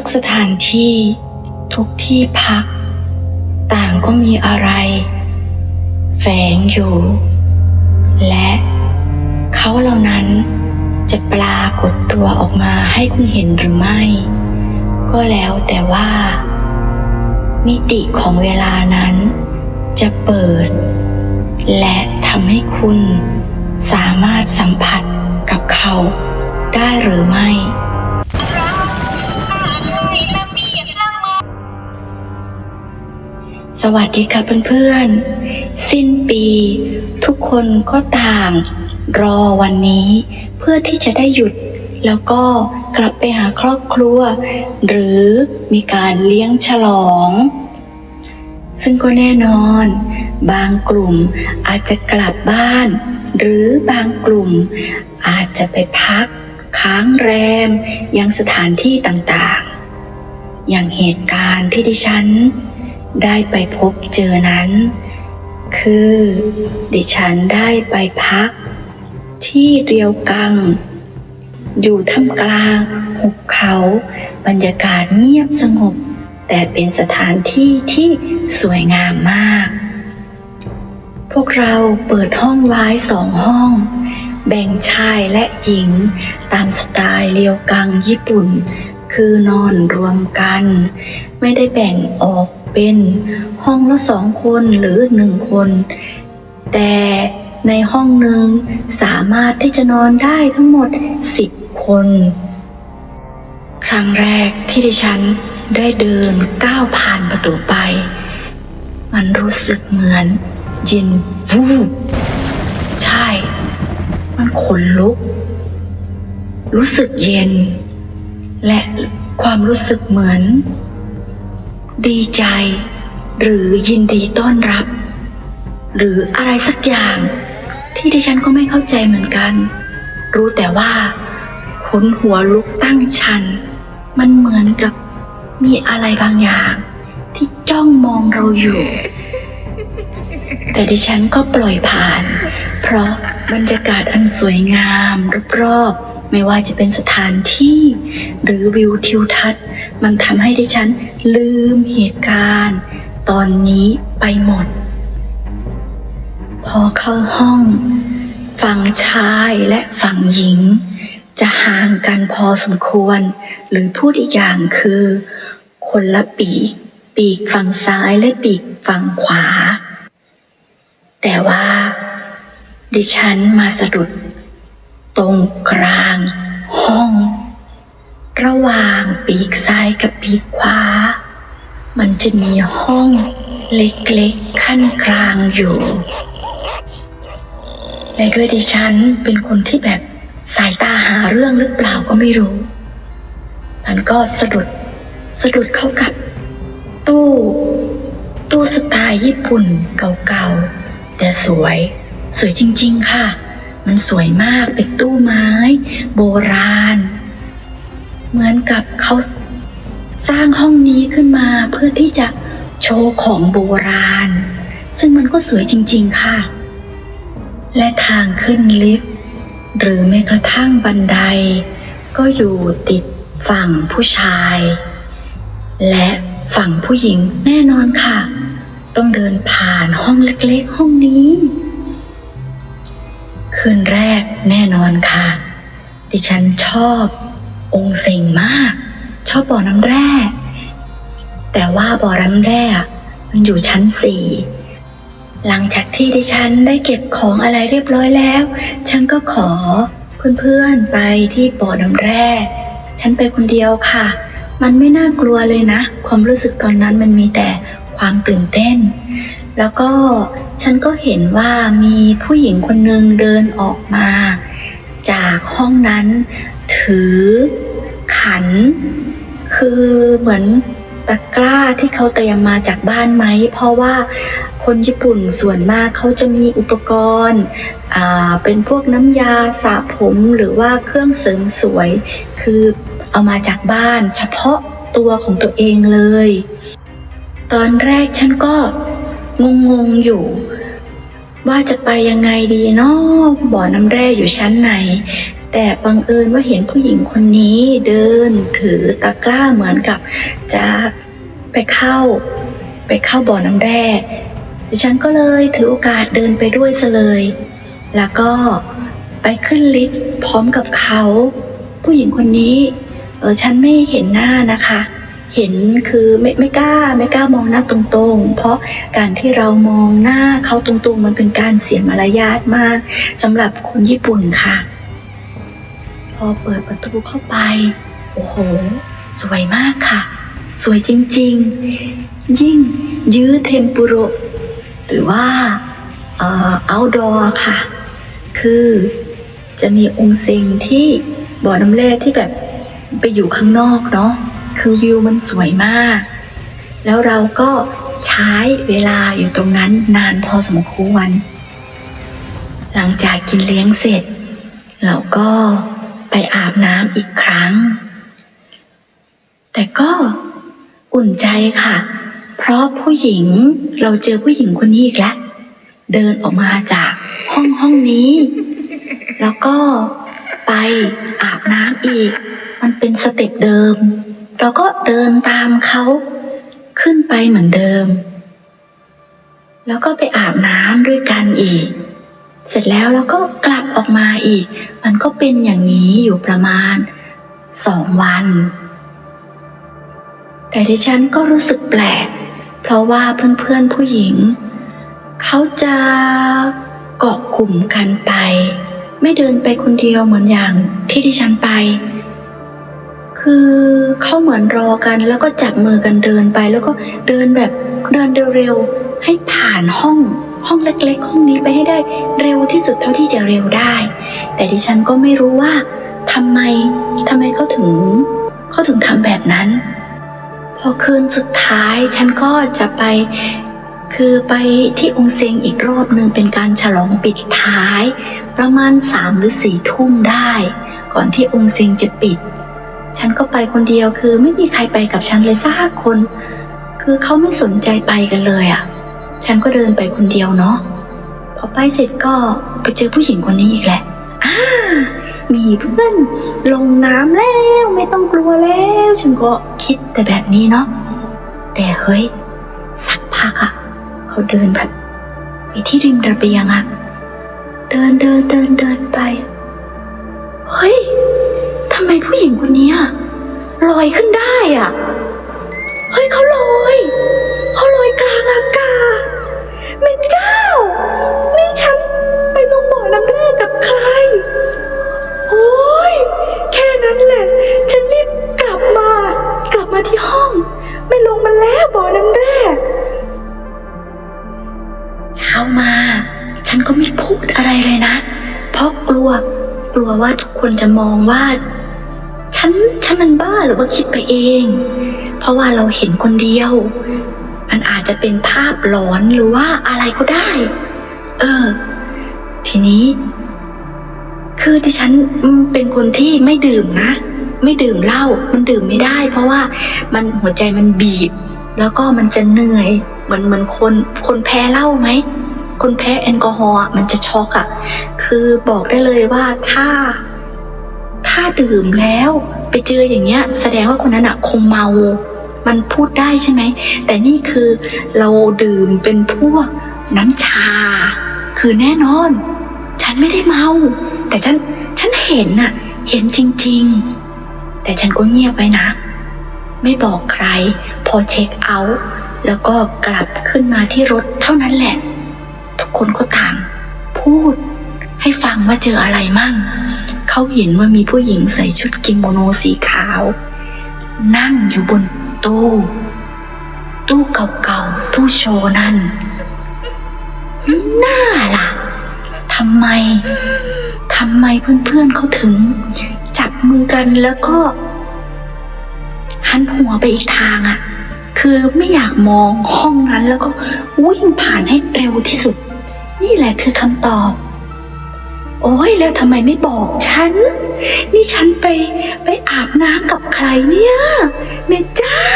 กสถานที่ ทุกที่พัก ต่างก็มีอะไร แฝงอยู่ และเขาเหล่านั้นจะปรากฏตัวออกมาให้คุณเห็นหรือไม่ ก็แล้วแต่ว่า มิติของเวลานั้น จะเปิด และทำให้คุณสามารถสัมผัสกับเขาได้หรือไม่ สวัสดีค่ะเพื่อนๆ สิ้นปี ทุกคนก็ต่าง รอวันนี้ เพื่อที่จะได้หยุด แล้วก็กลับไปหาครอบครัว หรือมีการเลี้ยงฉลอง ซึ่งก็แน่นอน บางกลุ่มอาจจะกลับบ้าน หรือบางกลุ่มอาจจะไปพัก ค้างแรม ยังสถานที่ต่างๆ อย่างเหตุการณ์ที่ดิฉัน ได้ไปพบเจอนั้น คือ ดิฉันได้ไปพัก ที่เรียวกัง อยู่ท่ามกลางหุบเขาบรรยากาศเงียบสงบ แต่เป็นสถานที่ที่สวยงามมาก พวกเราเปิดห้องไว้สองห้อง แบ่งชายและหญิงตามสไตล์เรียวกังญี่ปุ่น คือนอนรวมกัน ไม่ได้แบ่งออก เป็นห้องละสองคนหรือหนึ่งคน แต่ในห้องหนึ่งสามารถที่จะนอนได้ทั้งหมดสิบคน ครั้งแรกที่ดิฉันได้เดินก้าวผ่านประตูไป มันรู้สึกเหมือนเย็นวูบใช่ มันขนลุก รู้สึกเย็น และความรู้สึกเหมือน ดีใจ หรือยินดีต้อนรับ หรืออะไรสักอย่าง ที่ดิฉันก็ไม่เข้าใจเหมือนกัน รู้แต่ว่าขนหัวลุกตั้งชัน มันเหมือนกับมีอะไรบางอย่าง ที่จ้องมองเราอยู่ แต่ดิฉันก็ปล่อยผ่าน เพราะบรรยากาศอันสวยงามรอบๆไม่ว่าจะเป็นสถานที่ หรือวิวทิวทัศน์ มันทำให้ดิฉันลืมเหตุการณ์ ตอนนี้ไปหมด พอเข้าห้อง ฝั่งชายและฝั่งหญิง จะห่างกันพอสมควร หรือพูดอีกอย่างคือ คนละปีก ปีกฝั่งซ้ายและปีกฝั่งขวา แต่ว่า ดิฉันมาสะดุด ตรงกลางห้อง ระหว่างปีกซ้ายกับปีกขวา มันจะมีห้องเล็กๆขั้นกลางอยู่ และด้วยดิฉันเป็นคนที่แบบสายตาหาเรื่องหรือเปล่าก็ไม่รู้ มันก็สะดุดสะดุดเข้ากับ ตู้ ตู้สไตล์ญี่ปุ่นเก่าๆ แต่สวย สวยจริงๆค่ะ มันสวยมากเป็นตู้ไม้ โบราณ เหมือนกับเขาสร้างห้องนี้ขึ้นมาเพื่อที่จะโชว์ของโบราณ ซึ่งมันก็สวยจริง ๆ ค่ะ และทางขึ้นลิฟต์หรือแม้กระทั่งบันได ก็อยู่ติดฝั่งผู้ชาย และฝั่งผู้หญิงแน่นอนค่ะ ต้องเดินผ่านห้องเล็ก ๆ ห้องนี้ คืนแรกแน่นอนค่ะ ดิฉันชอบ องค์เสงมาก ชอบบ่อน้ำแร่ แต่ว่าบ่อน้ำแร่มันอยู่ชั้นสี่หลังจากที่ดิฉันได้เก็บของอะไรเรียบร้อยแล้ว ฉันก็ขอเพื่อนๆไปที่บ่อน้ำแร่ ฉันไปคนเดียวค่ะ มันไม่น่ากลัวเลยนะ ความรู้สึกตอนนั้นมันมีแต่ความตื่นเต้น แล้วก็ฉันก็เห็นว่ามีผู้หญิงคนหนึ่งเดินออกมา จากห้องนั้น ถือขัน คือเหมือนตะกร้าที่เขาเตรียมมาจากบ้านไหม เพราะว่าคนญี่ปุ่นส่วนมากเขาจะมีอุปกรณ์เป็นพวกน้ำยาสระผมหรือว่าเครื่องเสริมสวย คือเอามาจากบ้านเฉพาะตัวของตัวเองเลย ตอนแรกฉันก็งงๆอยู่ ว่าจะไปยังไงดีเนาะบ่อน้ำแร่อยู่ชั้นไหน แต่บังเอิญว่าเห็นผู้หญิงคนนี้เดินถือตะกร้าเหมือนกับจะไปเข้า ไปเข้าบ่อน้ำแร่ดิฉันก็เลยถือโอกาสเดินไปด้วยซะเลย แล้วก็ไปขึ้นลิฟต์พร้อมกับเขา ผู้หญิงคนนี้ เออฉันไม่เห็นหน้านะคะ เห็นคือไม่ไม่กล้าไม่กล้ามองหน้าตรงๆ เพราะการที่เรามองหน้าเขาตรงๆ มันเป็นการเสียมารยาทมากสำหรับคนญี่ปุ่นค่ะ พอเปิดประตูเข้าไป โอ้โห สวยมากค่ะ สวยจริงๆ ยิ่งยื้อเทมปุโรหรือว่าเอ่อ outdoor ค่ะ คือจะมีองค์เซงที่บ่อน้ำแร่ที่แบบไปอยู่ข้างนอกเนาะ คือวิวมันสวยมาก แล้วเราก็ใช้เวลาอยู่ตรงนั้นนานพอสมควร หลังจากกินเลี้ยงเสร็จ เราก็ไปอาบน้ำอีกครั้ง แต่ก็อุ่นใจค่ะ เพราะผู้หญิงเราเจอผู้หญิงคนนี้อีกแล้ว เดินออกมาจากห้องห้องนี้ แล้วก็ไปอาบน้ำอีก มันเป็นสเต็ปเดิม เราก็เดินตามเขาขึ้นไปเหมือนเดิม แล้วก็ไปอาบน้ำด้วยกันอีก เสร็จแล้วเราก็กลับออกมาอีก มันก็เป็นอย่างนี้อยู่ประมาณสองวัน แต่ดิฉันก็รู้สึกแปลก เพราะว่าเพื่อนๆผู้หญิง เขาจะเกาะกลุ่มกันไป ไม่เดินไปคนเดียวเหมือนอย่างที่ดิฉันไป คือเขาเหมือนรอกันแล้วก็จับมือกันเดินไป แล้วก็เดินแบบเดินเร็วๆให้ผ่านห้องห้องเล็กๆ ห้องนี้ไปให้ได้เร็วที่สุดเท่าที่จะเร็วได้ แต่ดิฉันก็ไม่รู้ว่าทำไมทำไมเขาถึงเขาถึงทำแบบนั้น พอคืนสุดท้ายฉันก็จะไปคือไปที่องค์เซงอีกรอบหนึ่งเป็นการฉลองปิดท้าย ประมาณสามหรือสี่ทุ่มได้ ก่อนที่องค์เซงจะปิด ฉันก็ไปคนเดียวคือไม่มีใครไปกับฉันเลยสักคน คือเขาไม่สนใจไปกันเลยอะ่ะ ฉันก็เดินไปคนเดียวเนาะพอไปเสร็จก็ไปเจอผู้หญิงคนนี้อีกแหละอ่ามีเพื่อนลงน้ำแล้วไม่ต้องกลัวแล้ว ฉันก็คิดแต่แบบนี้เนาะแต่เฮ้ย สักพักอะเขาเดินแบบไปที่ริมระเบียงอะเดินเดินเดินเดินไปเฮ้ย ไมผู้หญิงคนนี้ลอยขึ้นได้อะเฮ้ยเขาลอยเขาลอยกลางอากาศแม่เจ้า นี่ฉันไปลงบ่อน้ำแร่กับใคร โอ้ยแค่นั้นแหละ ฉันรีบกลับมา กลับมาที่ห้อง ไม่ลงมาแล้วบ่อน้ำแร่เช้ามา ฉันก็ไม่พูดอะไรเลยนะ เพราะกลัว กลัวว่าทุกคนจะมองว่า ฉัน ฉันมันบ้าหรือว่าคิดไปเอง เพราะว่าเราเห็นคนเดียว มันอาจจะเป็นภาพหลอนหรือว่าอะไรก็ได้ เออ ทีนี้ คือดิฉันเป็นคนที่ไม่ดื่มนะ ไม่ดื่มเหล้า มันดื่มไม่ได้ เพราะว่ามันหัวใจมันบีบ แล้วก็มันจะเหนื่อย เหมือนเหมือนคน คนแพ้เหล้าไหมคนแพ้แอลกอฮอล์อะมันจะช็อกอะ่ะ คือบอกได้เลยว่าถ้า ถ้าดื่มแล้วไปเจออย่างเงี้ย แสดงว่าคนนั้นอะคงเมา มันพูดได้ใช่ไหม แต่นี่คือเราดื่มเป็นพวกน้ำชา คือแน่นอน ฉันไม่ได้เมา แต่ฉันฉันเห็นน่ะเห็นจริง ๆ แต่ฉันก็เงียบไว้นะ ไม่บอกใคร พอเช็คเอาท์แล้วก็กลับขึ้นมาที่รถเท่านั้นแหละ ทุกคนก็ต่างพูดให้ฟังว่าเจออะไรมั่ง เขาเห็นว่ามีผู้หญิงใส่ชุดกิโมโนสีขาว นั่งอยู่บนตู้ ตู้เก่าๆ ตู้โชว์นั่นน่าล่ะทำไมทำไมเพื่อนๆเขาถึง จับมือกันแล้วก็ หันหัวไปอีกทางอะ คือไม่อยากมองห้องนั้นแล้วก็วิ่งผ่านให้เร็วที่สุด นี่แหละคือคำตอบ โอ้ยแล้วทำไมไม่บอกฉัน นี่ฉันไปไปอาบน้ำกับใครเนี่ยแม่เจ้า